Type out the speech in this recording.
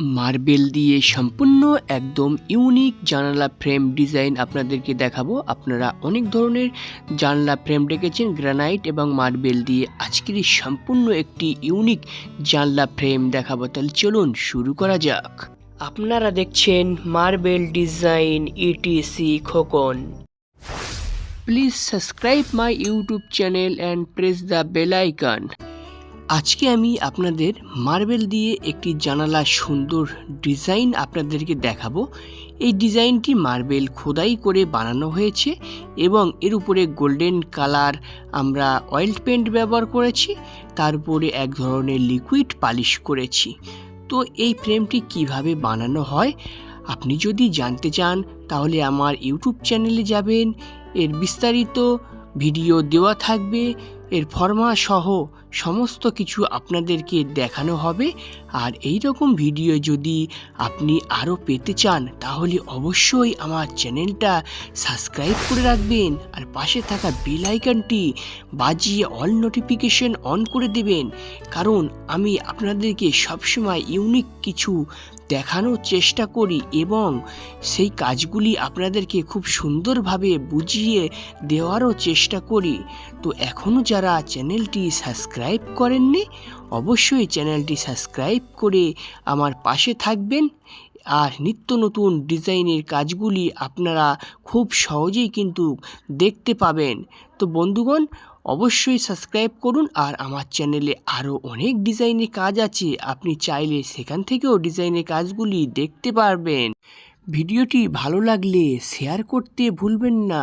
Marble দিয়ে সম্পূর্ণ একদম ইউনিক জানালা ফ্রেম ডিজাইন আপনাদেরকে দেখাবো। আপনারা অনেক ধরনের জানলা ফ্রেম ডেকেছেন, গ্রানাইট এবং মার্বেল দিয়ে। আজকের সম্পূর্ণ একটি ইউনিক জানলা ফ্রেম দেখাবো। তাহলে চলুন শুরু করা যাক। আপনারা দেখছেন marble design ETC Khokon. Please subscribe my YouTube channel and press the bell icon. আজকে আমি আপনাদের মার্বেল দিয়ে একটি জানালা সুন্দর ডিজাইন আপনাদেরকে দেখাবো। এই ডিজাইনটি মার্বেল খোদাই করে বানানো হয়েছে এবং এর উপরে গোল্ডেন কালার আমরা অয়েল পেন্ট ব্যবহার করেছি, তার উপরে এক ধরনের লিকুইড পালিশ করেছি। তো এই ফ্রেমটি কীভাবে বানানো হয়, আপনি যদি জানতে চান তাহলে আমার ইউটিউব চ্যানেলে যাবেন। এর বিস্তারিত ভিডিও দেওয়া থাকবে, এর ফর্মা সহ সমস্ত কিছু আপনাদেরকে দেখানো হবে। আর এই রকম ভিডিও যদি আপনি আরও পেতে চান, তাহলে অবশ্যই আমার চ্যানেলটা সাবস্ক্রাইব করে রাখবেন আর পাশে থাকা বেল আইকনটি বাজিয়ে অল নোটিফিকেশন অন করে দেবেন। কারণ আমি আপনাদেরকে সবসময় ইউনিক কিছু দেখানোর চেষ্টা করি এবং সেই কাজগুলি আপনাদেরকে খুব সুন্দরভাবে বুঝিয়ে দেওয়ারও চেষ্টা করি। তো এখনও যারা চ্যানেলটি সাবস্ক্রাইব করেননি, অবশ্যই চ্যানেলটি সাবস্ক্রাইব করে আমার পাশে থাকবেন। আর নিত্য নতুন ডিজাইনের কাজগুলি আপনারা খুব সহজেই কিন্তু দেখতে পাবেন। তো বন্ধুগণ, অবশ্যই সাবস্ক্রাইব করুন আর আমার চ্যানেলে আরও অনেক ডিজাইনের কাজ আছে, আপনি চাইলে সেখান থেকেও ডিজাইনের কাজগুলি দেখতে পারবেন। ভিডিওটি ভালো লাগলে শেয়ার করতে ভুলবেন না।